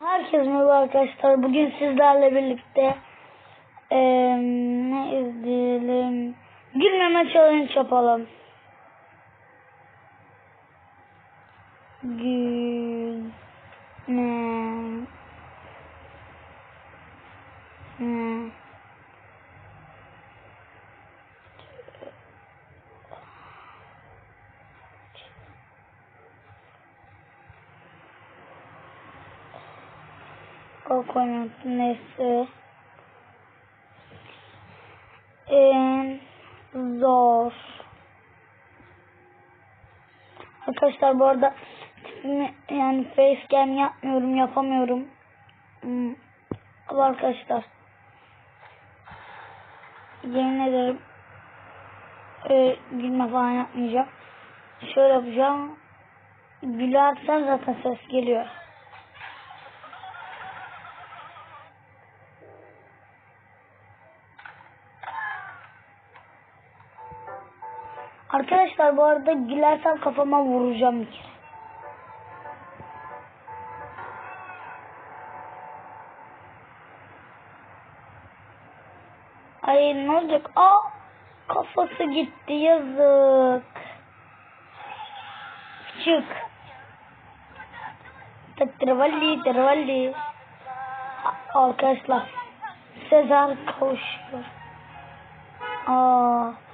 Herkese merhaba arkadaşlar. Bugün sizlerle birlikte eee, ne izleyelim? Gülmeme challenge yapalım. Gülme. Ne. Kokonat nesi en zor. Arkadaşlar bu arada yani facecam yapmıyorum yapamıyorum. Hmm. Arkadaşlar yemin ederim e, gülme falan yapmayacağım. Şöyle yapacağım. Gülersem zaten ses geliyor. Arkadaşlar bu arada gülersem kafama vuracağım bir kere. Ay ne olacak? Aa kafası gitti yazık. Çık. Tırvalli. A- Arkadaşlar Sezar kavuşuyor. Aa.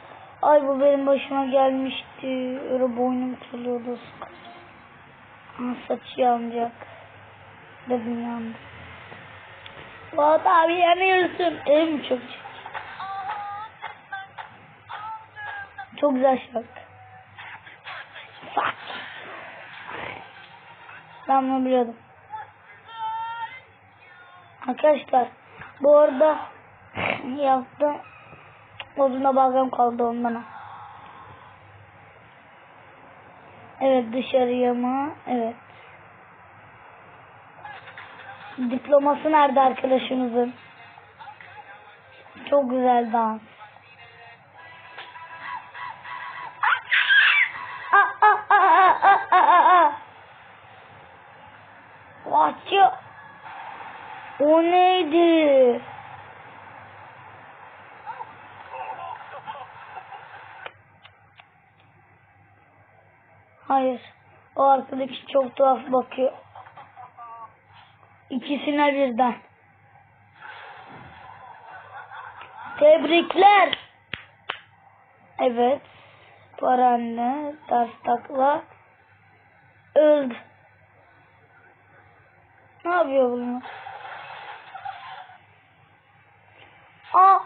Ay bu benim başıma gelmişti. Öyle boynum kırılıyordu. Aa, saçı yanacak. Dedim yandı. Fuat abi yanıyorsun. Elim çok. Çok güzel şarkı. Fuck. Ben bunu biliyordum. Arkadaşlar bu arada yaptım. Oduna balgam kaldı ondan. Evet dışarıya mı? Evet. Diploması nerede arkadaşımızın? Çok güzel dans. İt. O neydi? Hayır. O arkadaki çok tuhaf bakıyor. İkisine birden. Tebrikler. Evet. Paranne ters. Öldü. Ne yapıyor bunu? Aa!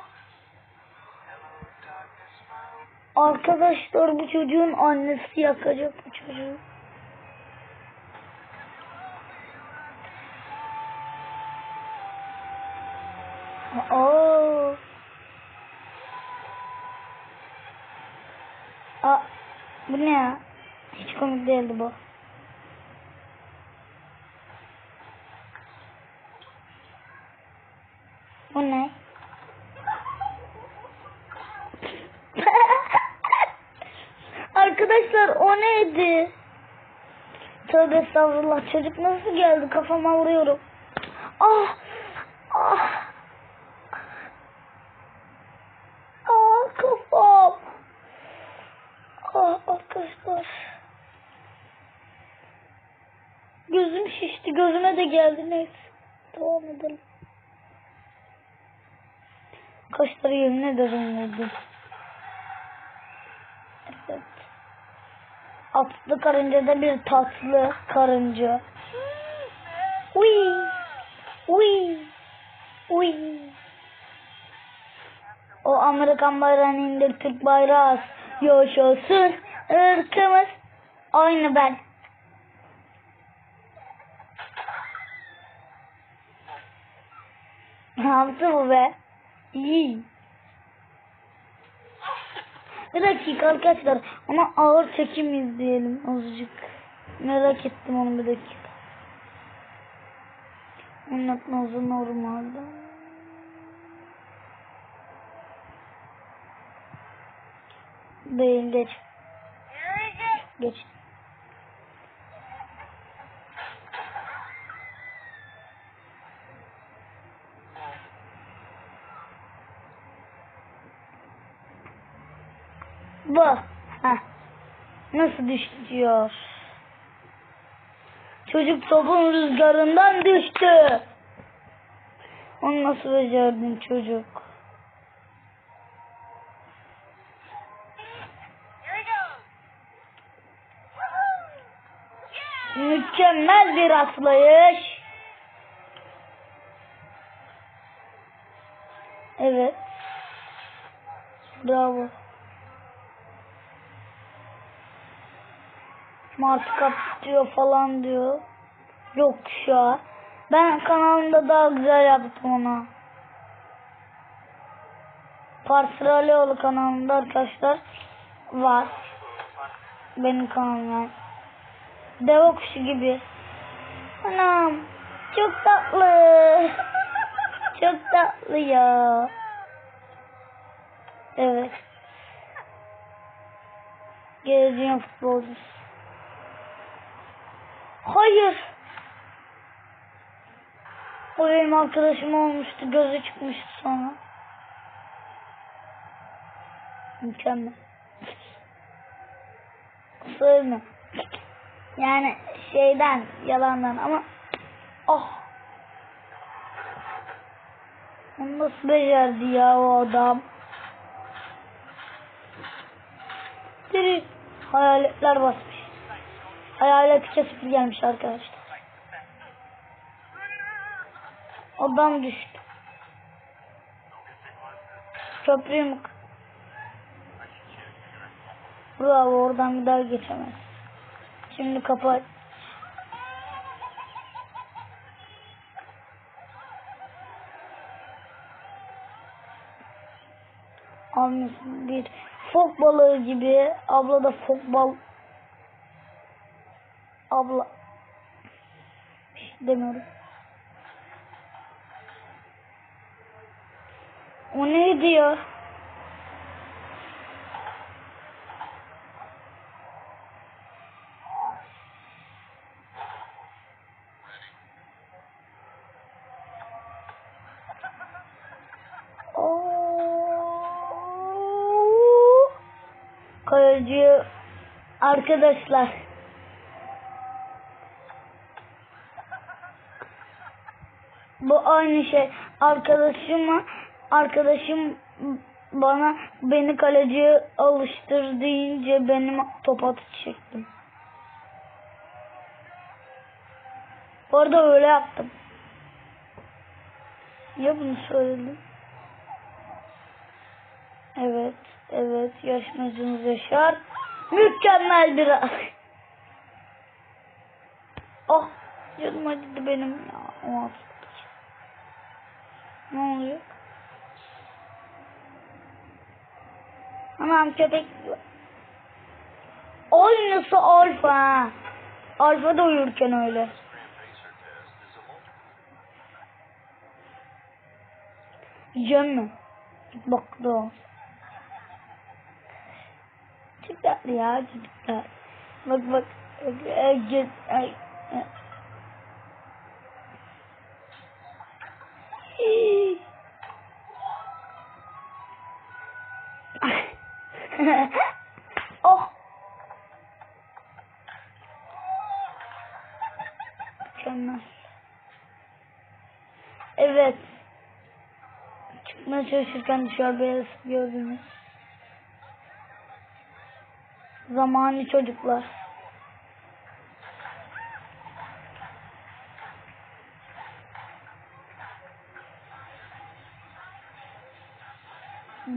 Arkadaşlar bu çocuğun annesi yakacak Aa. Aa, bu ne ya? Hiç komik değildi. Bu ne? Arkadaşlar o neydi? Tövbe estağfurullah çocuk nasıl geldi kafama vuruyorum. Ah! Ah! Ah kafam! Ah arkadaşlar. Gözüm şişti gözüme de geldi neyse. Devam edelim. Kaşları yemin ederim vurdu. Atlı karınca da bir tatlı karınca. Uy. Uy. Uy. O Amerikan bayrağını indir Türk bayrağı as. Yaşasın ırkımız. Aynı ben. Ne yaptı bu be? İyi. Bir dakika arkadaşlar ama ağır çekim izleyelim azıcık. Merak ettim onu bir dakika. Anlatmazı normalde. Değil geç. Geç. Bu. Heh. Nasıl düştü diyor. Çocuk topun rüzgarından düştü. Onu nasıl becerdin çocuk? Mükemmel bir atlayış. Evet. Bravo. Martı kapatıyor falan diyor. Yok an. Ben kanalımda daha güzel yaptım ona. Parsralioğlu kanalımda arkadaşlar var. Benim kanalım yani. Deve kuşu gibi. Anam çok tatlı. çok tatlı ya. Evet. Geleceğin futbolcusu. Hayır. O benim arkadaşım olmuştu. Gözü çıkmıştı sonra. Mükemmel. Söyleme. Yani şeyden yalandan ama oh onu nasıl becerdi ya o adam Diri hayaletler basmış hayalet kesip gelmiş arkadaşlar adam düştü köprüyü mü bravo oradan bir daha geçemez Şimdi kapat. Almışsın bir fok balığı gibi. Abla da fok bal. Abla. Bir şey demiyorum. O neydi ya? Oo. Kaleci arkadaşlar. Bu aynı şey. Arkadaşıma arkadaşım bana beni kaleciye alıştır deyince benim top atı çektim. Orada öyle yaptım. Ya bunu söyledim? Evet, evet. Yaşmacımız Yaşar. Mükemmel bir an. Oh, canım acıdı benim ya. O. Ne oluyor? Anam köpek. Aynısı alfa. Alfa da uyurken öyle. Yiyeceğim mi? Bak da. Çok tatlı ya çocuklar. Bak bak. Ay, ay, ay. Hii. Oh. Mükemmel. Evet. Çıkmaya çalışırken dışarı beyaz gördünüz. Zamanlı çocuklar.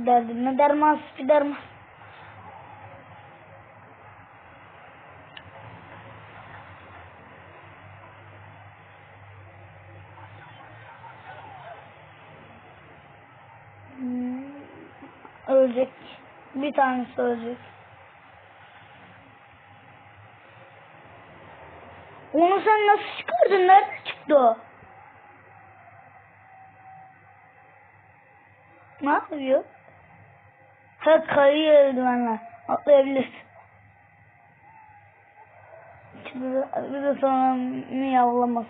Derdime derman, spiderman. Hmm, ölecek. Bir tanesi ölecek. Onu sen nasıl çıkardın? Nerede çıktı o? Ne yapıyor? Sat kayıyor eldivenler. Atlayabilirsin. Şimdi bir de sonra miyavlamaz.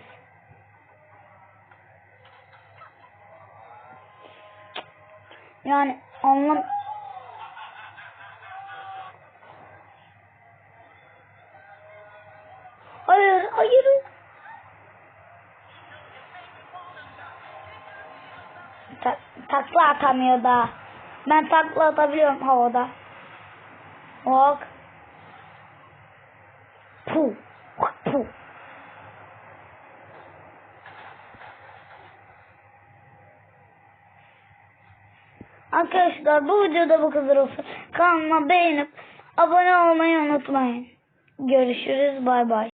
Yani anlam Hayır, hayır. Ta takla atamıyor daha. Ben takla atabiliyorum havada. Bak. Puh. Puh. Arkadaşlar bu videoda bu kadar olsun. Kanalıma beğenip abone olmayı unutmayın. Görüşürüz. Bay bay.